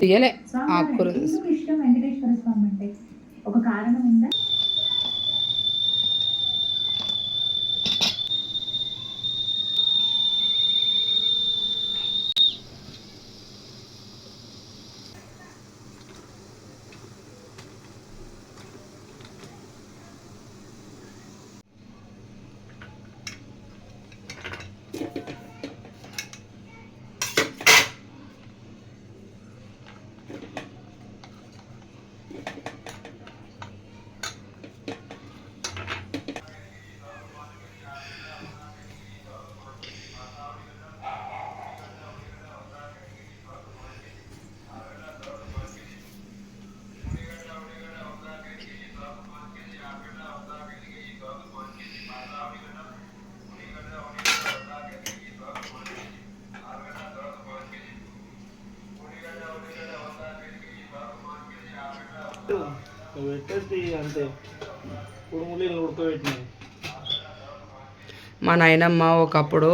తీయలే. ఆకుకూర ఒక కారణం ఉందా పెట్టేసి అంతే కుడుములు ఉడకబెట్టినాయి మా నాయనమ్మ ఒకప్పుడు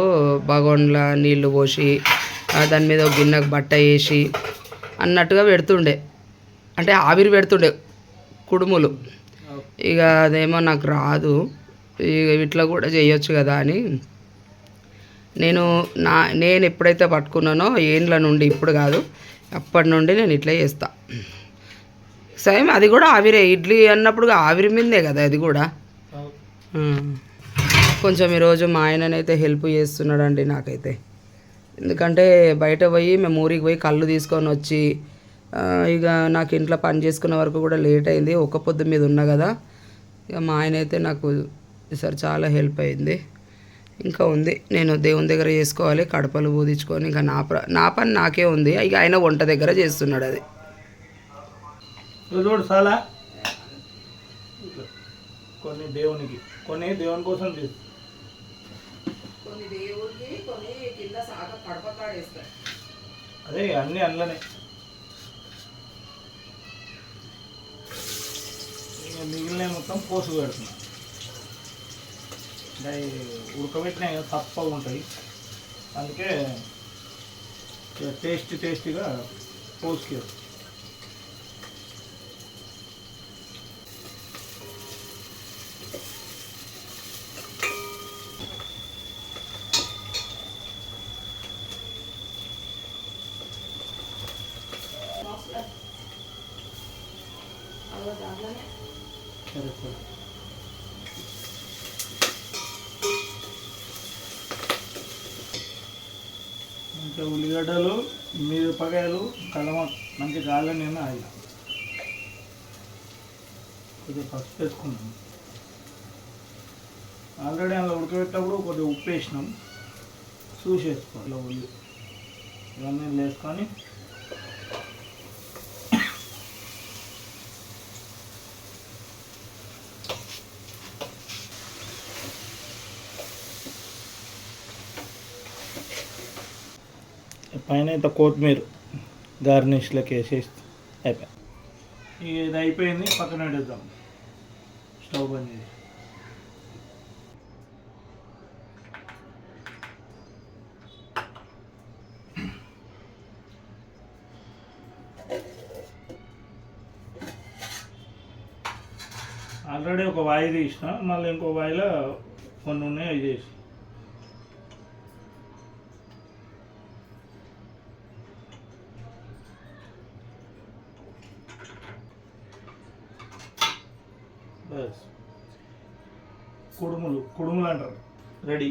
బగోన్ల నీళ్ళు పోసి దాని మీద ఒక గిన్నెకు బట్ట వేసి అన్నట్టుగా పెడుతుండే. అంటే ఆవిరి పెడుతుండే కుడుములు. ఇక అదేమో నాకు రాదు. ఇక ఇట్లా కూడా చేయొచ్చు కదా అని. నేను నా నేను ఎప్పుడైతే పట్టుకున్నానో ఏండ్ల నుండి ఇప్పుడు కాదు అప్పటి నుండి నేను ఇట్లా చేస్తా. సేమ్ అది కూడా ఆవిరే. ఇడ్లీ అన్నప్పుడు ఆవిరి మీదే కదా అది కూడా. కొంచెం ఈరోజు మా ఆయననైతే హెల్ప్ చేస్తున్నాడండి నాకైతే. ఎందుకంటే బయట పోయి మేము ఊరికి పోయి కళ్ళు తీసుకొని వచ్చి ఇక నాకు ఇంట్లో పని చేసుకునే వరకు కూడా లేట్ అయింది. ఒక పొద్దు మీద ఉన్నా కదా. ఇక మా ఆయన అయితే నాకు ఈసారి చాలా హెల్ప్ అయింది. ఇంకా ఉంది. నేను దేవుని దగ్గర చేసుకోవాలి. కడపలు పూదించుకొని ఇంకా నా ప్ర నా పని నాకే ఉంది. ఇక ఆయన వంట దగ్గర చేస్తున్నాడు అది. చూడు చాలా కొన్ని దేవునికి కొన్ని దేవుని కోసం తీసు కొన్ని దేవుడికి కొన్ని కింద సాగ కడప అదే అన్ని అల్లనే. మిగిలిన మొత్తం పోసు పెడుతున్నా. అంటే ఉడకబెట్టినా తప్పగా ఉంటాయి అందుకే టేస్ట్ టేస్టీ టేస్టీగా పోసుకి సరే సరే గడ్డలు మిరపకాయలు కలమ మంచి గాలి నేను ఆయిల్. కొద్దిగా పసుపు వేసుకున్నాం ఆల్రెడీ అందులో ఉడకబెట్టినప్పుడు కొద్దిగా ఉప్పు వేసినాం. చూసి వేసుకోవాలి ఉల్లి. ఇవన్నీ వేసుకొని పైన ఇంత కొత్తిమీర గార్నిష్లోకి వేసేసి అయిపోయి ఇది అయిపోయింది పక్కన పెట్టేద్దాం. స్టవ్ బంద్ చేసి. ఆల్రెడీ ఒక వాయి తీసిన మళ్ళీ ఇంకో వాయిలో కొన్ని ఉన్నాయి అవి చేసి. కుడుములు కుడుములు అంటారు. రెడీ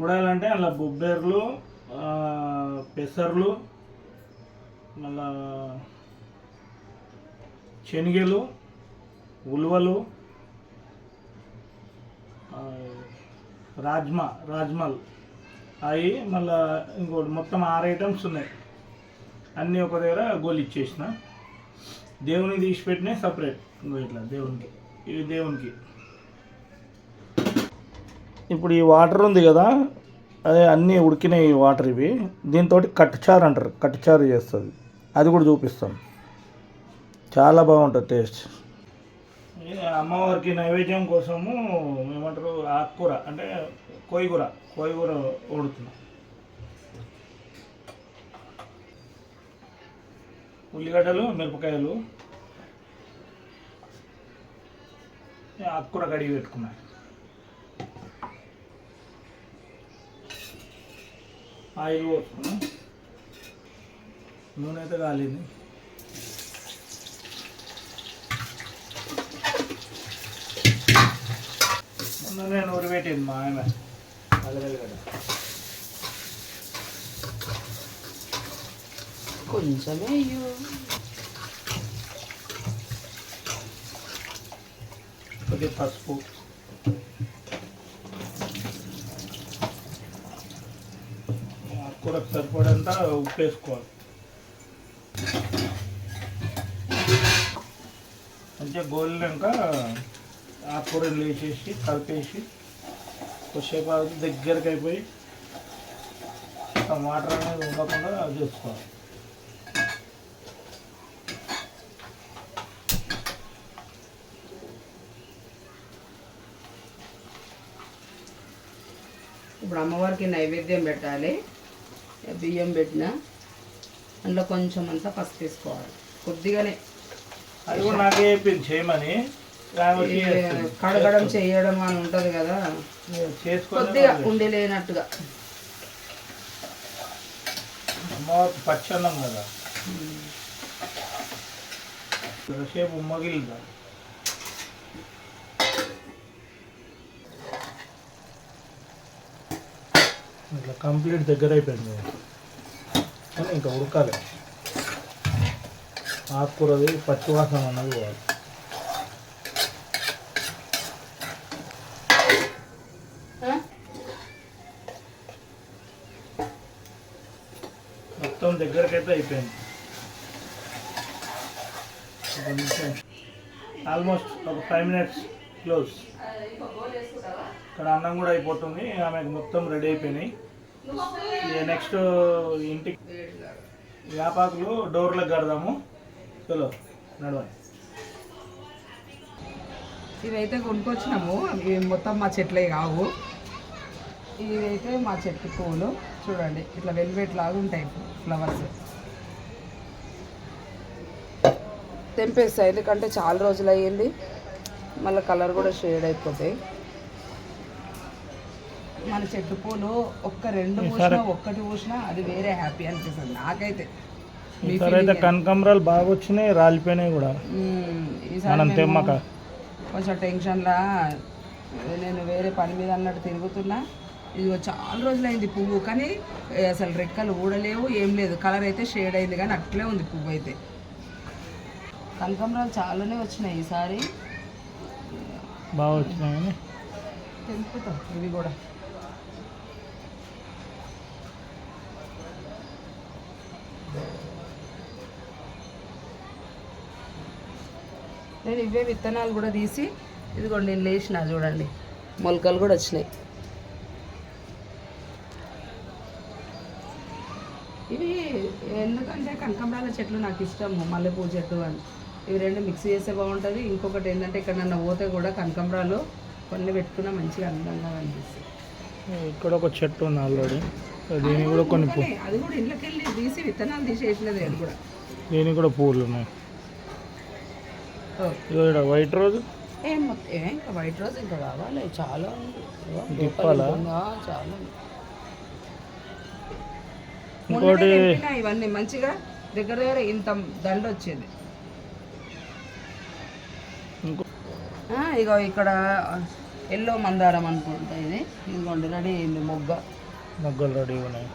గుడాలంటే అలా బొబ్బెర్లు పెసర్లు మళ్ళా శనగలు ఉలువలు రాజ్మా రాజ్మాల్ అవి మళ్ళా ఇంకోటి మొత్తం ఆరు ఐటమ్స్ ఉన్నాయి. అన్నీ ఒక దగ్గర గోలు ఇచ్చేసిన దేవునికి తీసి పెట్టినాయి సపరేట్ ఇంకో ఇట్లా దేవునికి. ఇవి దేవునికి. ఇప్పుడు ఈ వాటర్ ఉంది కదా అదే అన్నీ ఉడికినాయి వాటర్ ఇవి. దీంతో కట్టుచారు అంటారు కట్టుచారు చేస్తుంది. అది కూడా చూపిస్తాం. చాలా బాగుంటుంది టేస్ట్. అమ్మవారికి నైవేద్యం కోసము ఏమంటారు ఆకుకూర అంటే కోయిగూర కోయిగూర వండుతున్నాం. ఉల్లిగడ్డలు మిరపకాయలు ఆకుకూర కడిగి పెట్టుకున్నా ఆయిల్ పోసుకున్నా. నూనె అయితే కాలేదు. మొన్న నేను ఉరిపెట్టింది మా ఆయన. అల్లగడ్డ కొంచెమే కొద్దిగా పసుపు ఆకుకూరకు సరిపడంత ఉప్పు వేసుకోవాలి మంచిగా గోలినాక ఆకుకూరలు వేసేసి కలిపేసి కొద్దిసేపు ఆగి దగ్గరికి అయిపోయి ఆ వాటర్ అనేది ఉండకుండా చేసుకోవాలి ఇప్పుడు అమ్మవారికి నైవేద్యం పెట్టాలి. బియ్యం పెట్టిన. అందులో కొంచెం అంతా పసుపు వేసుకోవాలి. కొద్దిగానే అది కూడా నాకే చెప్పింది చేయమని. కడగడం చేయడం అని ఉంటుంది కదా. కొద్దిగా ఉండి లేనట్టుగా. పచ్చన్నం కదా. సేపు ఉమ్మగిలిదా ఇట్లా కంప్లీట్ దగ్గర అయిపోయింది కానీ ఇంకా ఉడకాలి ఆకుకూరది పచ్చి వాసన అన్నది పోవాలి మొత్తం దగ్గరకైతే అయిపోయింది ఆల్మోస్ట్ ఒక ఫైవ్ మినిట్స్ క్లోజ్ ఇక్కడ అన్నం కూడా అయిపోతుంది. ఆమెకు మొత్తం రెడీ అయిపోయినాయి. ఇక నెక్స్ట్ ఇంటికి వ్యాపారులు డోర్లకు కడదాము. చలో నడవాలి ఇవైతే కొనుక్కొచ్చినాము. ఇవి మొత్తం మా చెట్లే కావు. ఇవైతే మా చెట్టు పువ్వులు చూడండి ఇట్లా వెల్వెట్ లాగా ఉంటాయి ఫ్లవర్స్. తెంపేస్తాయి ఎందుకంటే చాలా రోజులు అయ్యింది మళ్ళీ కలర్ కూడా షేడ్ అయిపోతాయి. మన చెట్టు పూలు ఒక్క రెండు పూసినా ఒక్కటి పూసినా అది వేరే హ్యాపీ అనిపిస్తుంది నాకైతే. ఈసారి అయితే కనకాంబరాలు బాగా వచ్చినాయి రాలిపోయినాయి కూడా. మనం తెమ్మక. కొంచెం టెన్షన్లా నేను వేరే పని మీద అన్నట్టు తిరుగుతున్నా. ఇది చాలా రోజులైంది పువ్వు కానీ అసలు రెక్కలు ఊడలేవు ఏం లేదు. కలర్ అయితే షేడ్ అయింది కానీ అట్లే ఉంది పువ్వు అయితే. కనకాంబరాలు చాలానే వచ్చినాయి ఈసారి. బాగా వచ్చినాయి తెంపుతాం ఇవి కూడా. నేను ఇవే విత్తనాలు కూడా తీసి ఇదిగోండి నేను లేచిన చూడండి. మొలకలు కూడా వచ్చినాయి. ఇవి ఎందుకంటే కనకాంబరాల చెట్లు నాకు ఇష్టము మల్లెపూ చెట్టు అని. ఇవి రెండు మిక్స్ చేస్తే బాగుంటుంది. ఇంకొకటి ఏంటంటే ఇక్కడ నన్ను పోతే కూడా కనకాంబరాలు కొన్ని పెట్టుకున్నా మంచిగా అందంగా అనిపిస్తుంది ఇక్కడ ఒక చెట్టు ఉంది ఆల్రెడీ దీని కూడా కొన్ని అది కూడా ఇంట్లోకి వెళ్ళి తీసి విత్తనాలు తీసేసినది అది కూడా. దీనికి కూడా పూలు ఉన్నాయి. వైట్ రోజు ఏం ఇంకా వైట్ రోజ్ ఇంకా కావాలి. చాలా తిప్పాలా? చాలా. ఇంకోటి ఇవన్నీ మంచిగా దగ్గర దగ్గర ఇంత దండ వచ్చేది. ఇగో ఇక్కడ ఎల్లో మందారం అనుకుంటా ఇది. ఇదిగోండి రెడీ అయింది మొగ్గ. మొగ్గలు రెడీ ఉన్నాయి.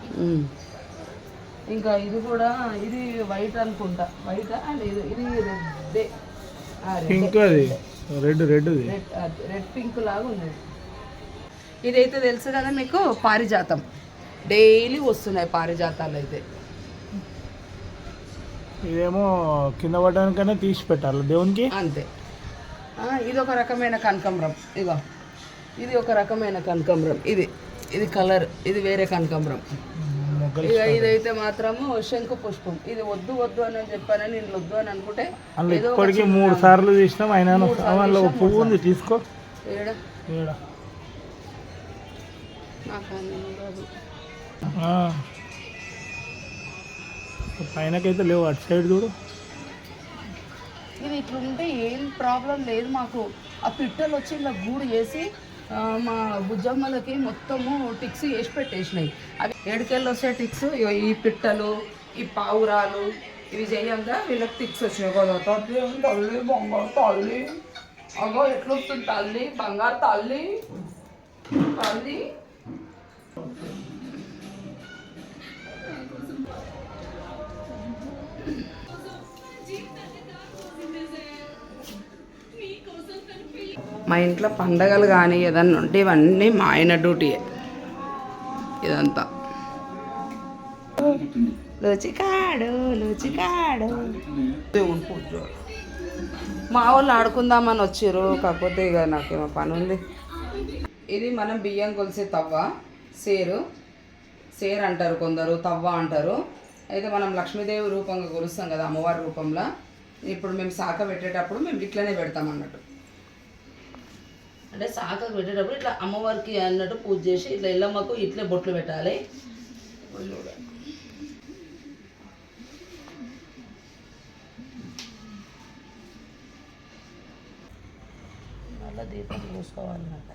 ఇంకా ఇది కూడా ఇది వైట్ అనుకుంటా. వైట్ అండ్ ఇది ఇది రెడ్ పింక్ అది. రెడ్ రెడ్ది. రెడ్ రెడ్ పింక్ లాగా ఉంది ఇదైతే తెలుసు కదా మీకు? పారిజాతం. డైలీ వస్తున్నాయి పారిజాతాలు అయితే. ఇదేమో కింద పడడానికనే తీసి పెట్టాలి. దేవునికి? అంతే. ఇది ఒక రకమైన కనకాంబరం. ఇగో ఇది ఒక రకమైన కనకాంబరం. ఇది ఇది కలర్. ఇది వేరే కనకాంబరం. ఇదైతే మాత్రము శంకు పుష్పం. ఇది వద్దు వద్దు అని చెప్పానని నేను వద్దు అని అనుకుంటే ఇప్పటికీ మూడు సార్లు తీసినాం తీసినాం, పువ్వు ఉంది తీసుకో. పైనకైతే లేవు అటు సైడ్ చూడు. ఇది ఇట్లుంటే ఏం ప్రాబ్లం లేదు మాకు. ఆ పిట్టలు వచ్చి ఇలా గూడు చేసి మా బుజ్జమ్మలకి మొత్తము టిక్స్ వేసి పెట్టేసినాయి. అవి ఏడుకెళ్ళి వస్తే టిక్స్ ఈ పిట్టలు ఈ పావురాలు ఇవి చేయంగా వీళ్ళకి టిక్స్ వచ్చినాయి. కదా తల్లి తల్లి బంగారు తల్లి. అగో ఎట్లొస్తుంది తల్లి? బంగారు తల్లి. తల్లి. మా ఇంట్లో పండగలు కానీ ఏదన్నా ఉంటే ఇవన్నీ మా ఆయన డ్యూటీయే ఇదంతా. లుచికాడు లుచికాడు మా వాళ్ళు ఆడుకుందామని వచ్చారు కాకపోతే ఇక నాకేమో పని ఉంది ఇది మనం బియ్యం కొలిసే తవ్వ సేరు. సేర్ అంటారు కొందరు తవ్వ అంటారు. అయితే మనం లక్ష్మీదేవి రూపంగా కొలుస్తాం కదా అమ్మవారి రూపంలో. ఇప్పుడు మేము శాఖ పెట్టేటప్పుడు మేము ఇట్లనే పెడతాం అన్నట్టు. అంటే సాకకు పెట్టేటప్పుడు ఇట్లా అమ్మవారికి అన్నట్టు పూజ చేసి ఇట్లా ఇల్లమ్మకు ఇట్లే బొట్లు పెట్టాలి. మళ్ళీ మళ్ళా దీపం చూసుకోవాలన్నమాట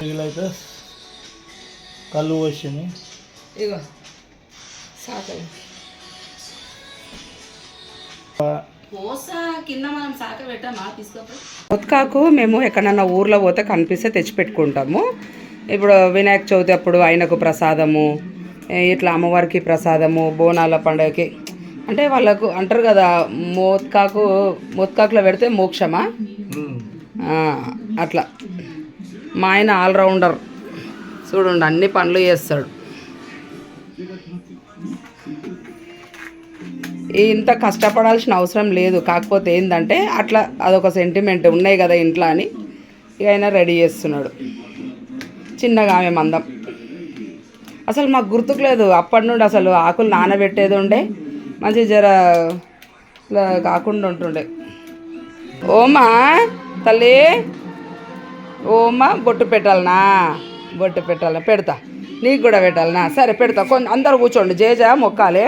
వీలైతే కళ్ళు వచ్చింది ఇగో తీసుకోపోయి ఉత్కాకు మేము ఎక్కడన్నా ఊర్లో పోతే కనిపిస్తే తెచ్చి పెట్టుకుంటాము ఇప్పుడు వినాయక చవితి అప్పుడు ఆయనకు ప్రసాదము ఇట్లా అమ్మవారికి ప్రసాదము బోనాల పండుగకి. అంటే వాళ్ళకు అంటారు కదా మోత్కాకు మోత్కాకులో పెడితే మోక్షమా? అట్లా. మా ఆయన ఆల్రౌండర్. చూడండి అన్ని పనులు చేస్తాడు. ఇంత కష్టపడాల్సిన అవసరం లేదు. కాకపోతే ఏంటంటే అట్లా అదొక సెంటిమెంట్ ఉన్నాయి కదా ఇంట్లో అని ఇక ఆయన రెడీ చేస్తున్నాడు. చిన్నగా ఆమె మందం. అసలు మాకు గుర్తుకు లేదు. అప్పటి నుండి అసలు ఆకులు నానబెట్టేది ఉండే మంచి జర కాకుండా ఉంటుండే. ఓమా తల్లి. ఓమా బొట్టు పెట్టాలనా? బొట్టు పెట్టాలనా? పెడతా. నీకు కూడా పెట్టాలనా? సరే పెడతా. కొంచెం అందరు కూర్చోండి. జేజ మొక్కాలి.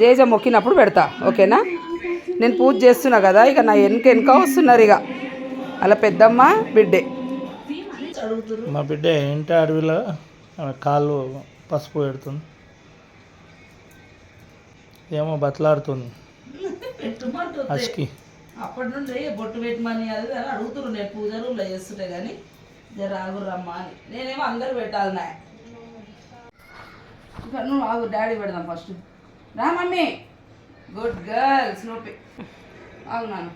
జేజ మొక్కినప్పుడు పెడతా. ఓకేనా? నేను పూజ చేస్తున్నా కదా ఇక నా వెనక వెనక వస్తున్నారు ఇక. అలా పెద్దమ్మ బిడ్డే. మా బిడ్డ ఇంటి అడవిలో కాళ్ళు పసుపు పెడుతుంది. ఏమో బతలాడుతుంది. అస్కి అప్పటి నుండి బొట్టు పెట్టమని అది ఇది అని అడుగుతున్నారు నేను పూజ రూమ్లో చేస్తుంటే కానీ జర ఆగురమ్మా అని. నేనేమో అందరు పెట్టాలి నా నువ్వు ఆగు డాడీ పెడదాం ఫస్ట్ రా మమ్మీ. గుడ్ గర్ల్ స్నోపి ఆగు నాన్న.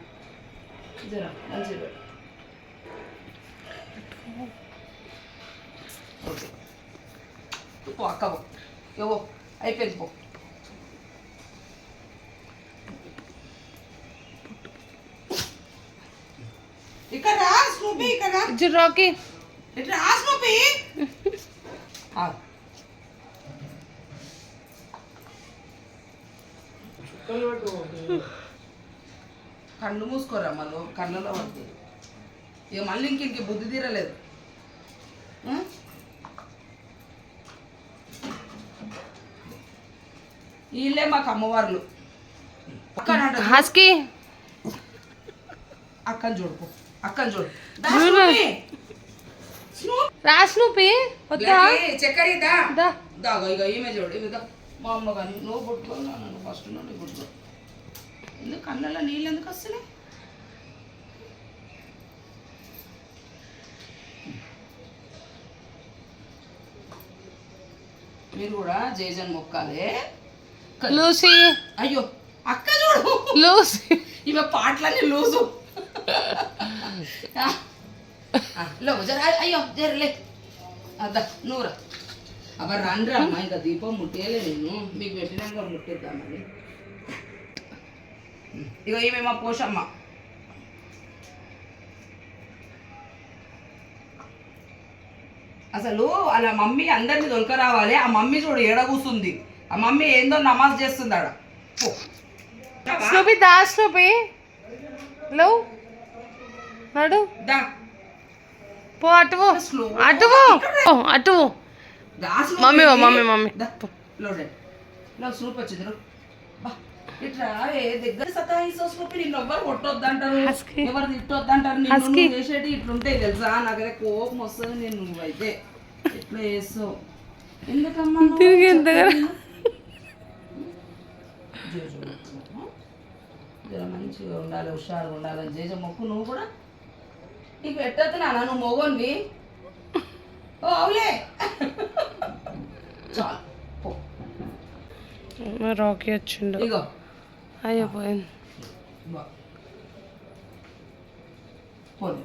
జరా మంచిగా పెట్టు. ఓకే. పో. అక్క పో. అయిపోయింది పో ఇక్కడ రా రాకీ. కళ్ళు మూసుకోరా మళ్ళీ? కళ్ళలో పడుతుంది ఇక మళ్ళీ ఇంక ఇంక బుద్ధి తీరలేదు? వీళ్ళే మాకు అమ్మవార్లు. అక్కని చూడుకో అక్కని చూడు. దా స్నూపీ. స్నూపీ. రా స్నూపీ వద్దా? చక్కెర దా. దాగో ఇక ఈమె చూడు దా. మా అమ్మ కానీ నువ్వు పుట్టుకో నన్ను ఫస్ట్ నుండి పుట్టుకో ఎందుకు కళ్ళల్లో నీళ్ళు ఎందుకు వస్తున్నాయి? మీరు కూడా జేజన్ మొక్కాలి. లూసీ. అయ్యో అక్క చూడు. లూసీ. ఈమె పాటలన్నీ లూజు. లో జర అయ్యో జరలే అదా నూరా అబ్బా రండ్రా అమ్మా ఇంకా దీపం ముట్టేయలే నేను మీకు పెట్టినాక ముట్టేద్దామని ఇగో ఈమె మా పోషమ్మ అసలు అలా మమ్మీ అందరినీ దొరక రావాలి ఆ మమ్మీ చూడు ఎడ కూస్తుంది ఆ మమ్మీ ఏందో నమాజ్ చేస్తుంది ఆడ చూపి దాస్ చూపి స్నూపీ లో నడు. పో అటువో. అటువో అటువో మమ్మీ మమ్మీ, మమ్మీ. చేసేటి ఇట్లుంటాయి తెలుసా? నాకైతే కోపం వస్తుంది నేను నువ్వైతే. ఇట్లా చేస్తావు? ఎందుకమ్మా తిరిగి మంచిగా ఉండాలి హుషారుగా ఉండాలని జేజ మొక్కు నువ్వు కూడా నీకు పెట్టద్దు నాన్న నువ్వు మొగోన్వి ఓ అవులే. రాకీ వచ్చిండు. ఇగో. అయ్యో పోయింది బా. పోనీ.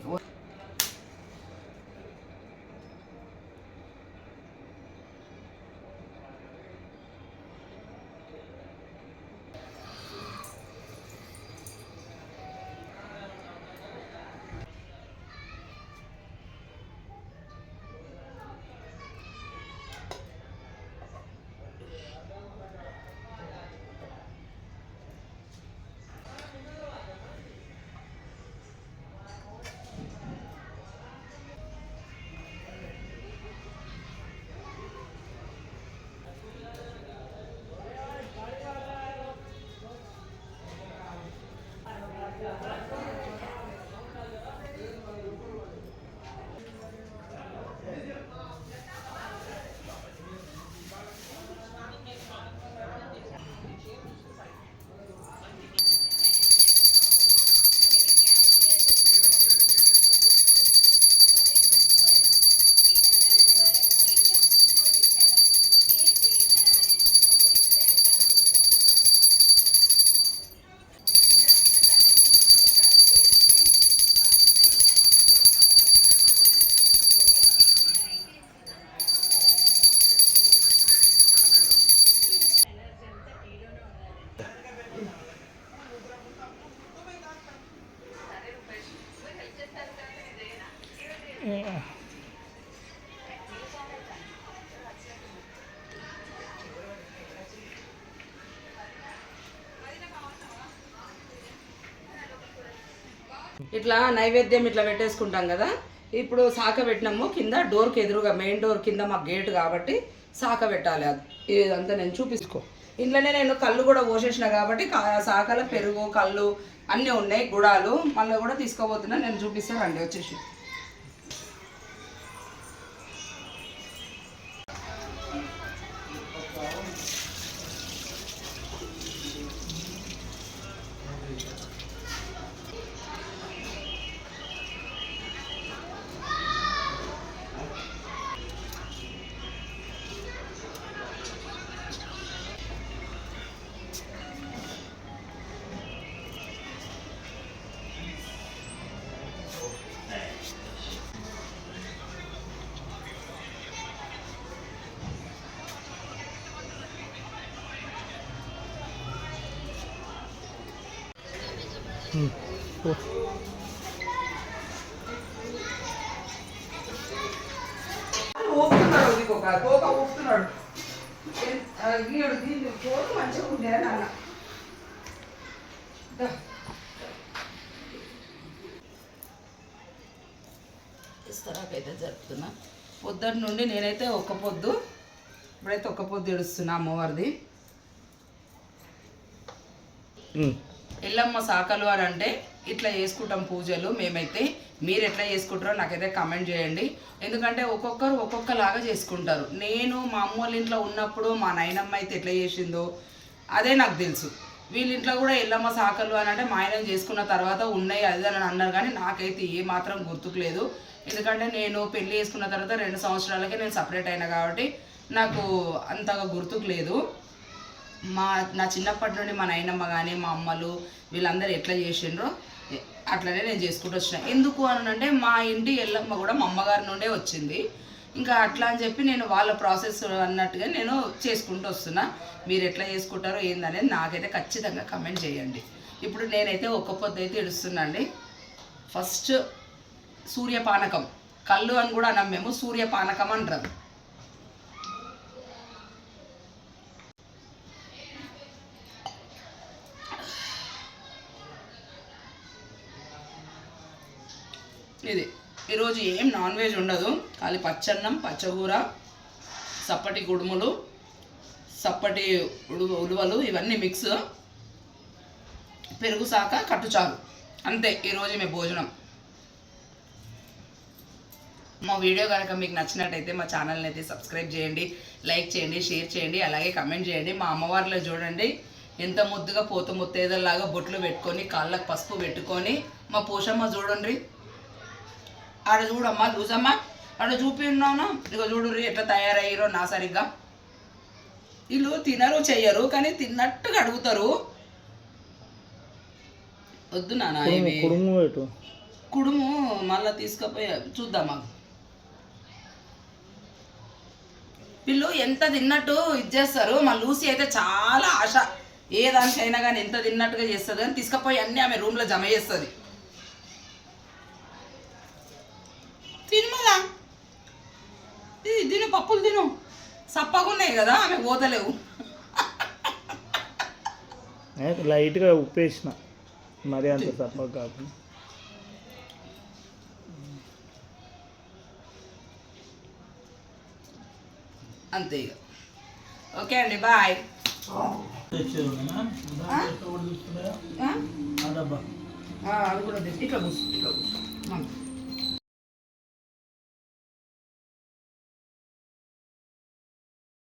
ఇట్లా నైవేద్యం ఇట్లా పెట్టేసుకుంటాం కదా. ఇప్పుడు సాక పెట్టినాము కింద డోర్కి ఎదురుగా మెయిన్ డోర్ కింద మాకు గేట్ కాబట్టి సాక పెట్టాలి అది. ఇదంతా నేను చూపించుకో ఇంట్లోనే నేను కళ్ళు కూడా పోసేసిన కాబట్టి కా- సాకల పెరుగు కళ్ళు అన్నీ ఉన్నాయి గుడాలు. మళ్ళీ కూడా తీసుకోబోతున్నా నేను చూపిస్తాను రండి వచ్చేసి. ఇస్తరాకైతే జరుపుతున్నా. పొద్దుటి నుండి నేనైతే ఒక్క పొద్దు ఇప్పుడైతే ఒక్క పొద్దు ఏడుస్తున్నా అమ్మవారిది. ఎల్లమ్మ సాకలు అని అంటే ఇట్లా చేసుకుంటాం పూజలు మేమైతే. మీరు ఎట్లా చేసుకుంటారో నాకైతే కమెంట్ చేయండి. ఎందుకంటే ఒక్కొక్కరు ఒక్కొక్కలాగా చేసుకుంటారు. నేను మా అమ్మ వాళ్ళ ఇంట్లో ఉన్నప్పుడు మా నాయనమ్మ అయితే ఎట్లా చేసిందో అదే నాకు తెలుసు. వీళ్ళింట్లో కూడా ఎల్లమ్మ సాకలు అని అంటే మా ఆయన చేసుకున్న తర్వాత ఉన్నాయి అది అని అన్నారు కానీ నాకైతే ఏ మాత్రం గుర్తుకులేదు ఎందుకంటే నేను పెళ్ళి చేసుకున్న తర్వాత రెండు సంవత్సరాలకే నేను సపరేట్ అయినా కాబట్టి నాకు అంతగా గుర్తుకు లేదు. మా నా చిన్నప్పటి నుండి మా నాయనమ్మ కానీ మా అమ్మలు వీళ్ళందరూ ఎట్లా చేసిండ్రో అట్లనే నేను చేసుకుంటూ వచ్చిన. ఎందుకు అని అంటే మా ఇంటి ఎల్లమ్మ కూడా మా అమ్మగారి నుండే వచ్చింది. ఇంకా అట్లా అని చెప్పి నేను వాళ్ళ ప్రాసెస్ అన్నట్టుగా నేను చేసుకుంటూ వస్తున్నా. మీరు ఎట్లా చేసుకుంటారో ఏందనేది నాకైతే ఖచ్చితంగా కమెంట్ చేయండి. ఇప్పుడు నేనైతే ఒక్క పొద్దు అయితే ఇడుస్తున్నా అండి ఫస్ట్ సూర్యపానకం. కళ్ళు అని కూడా అన్నాం మేము సూర్యపానకం అంటారు ఈరోజు ఏం నాన్ వెజ్ ఉండదు. ఖాళీ పచ్చన్నం పచ్చగూర సప్పటి గుడుములు సప్పటి ఉడు ఉలువలు ఇవన్నీ మిక్స్ పెరుగు సాక కట్టుచారు అంతే ఈరోజు మీ భోజనం. మా వీడియో కనుక మీకు నచ్చినట్టయితే మా ఛానల్ని అయితే సబ్స్క్రైబ్ చేయండి లైక్ చేయండి షేర్ చేయండి అలాగే కమెంట్ చేయండి. మా అమ్మవారిలో చూడండి ఎంత ముద్దుగా పోత ముత్తేదల్లాగా బొట్లు పెట్టుకొని కాళ్ళకు పసుపు పెట్టుకొని మా పోషమ్మ చూడండి. ఆడ చూడమ్మా చూసమ్మా? ఆడ చూపి ఉన్నాను ఇక చూడుర్రి ఎట్లా తయారయ్యారో నా సరిగ్గా. వీళ్ళు తినరు చెయ్యరు కానీ తిన్నట్టుగా అడుగుతారు. వద్దు నాన్న ఇవి కుడుము పెట్టు కుడుము మళ్ళా తీసుకుపోయి చూద్దామా? వీళ్ళు ఎంత తిన్నట్టు ఇది చేస్తారు? మా లూసి అయితే చాలా ఆశ. ఏ దానికైనా కానీ ఎంత తిన్నట్టుగా చేస్తుంది అని తీసుకుపోయి అన్నీ ఆమె రూమ్లో జమ చేస్తుంది. పప్పులు తిను. సప్పగా ఉన్నాయి కదా ఆమె పోతలేవు. లైట్గా ఉప్పేసిన. మరీ అంత సప్పగా కాకుండా. అంతే ఇక. ఓకే అండి బాయ్. అది కూడా ఇట్లా కూర్చో ఇట్లా కూర్చో.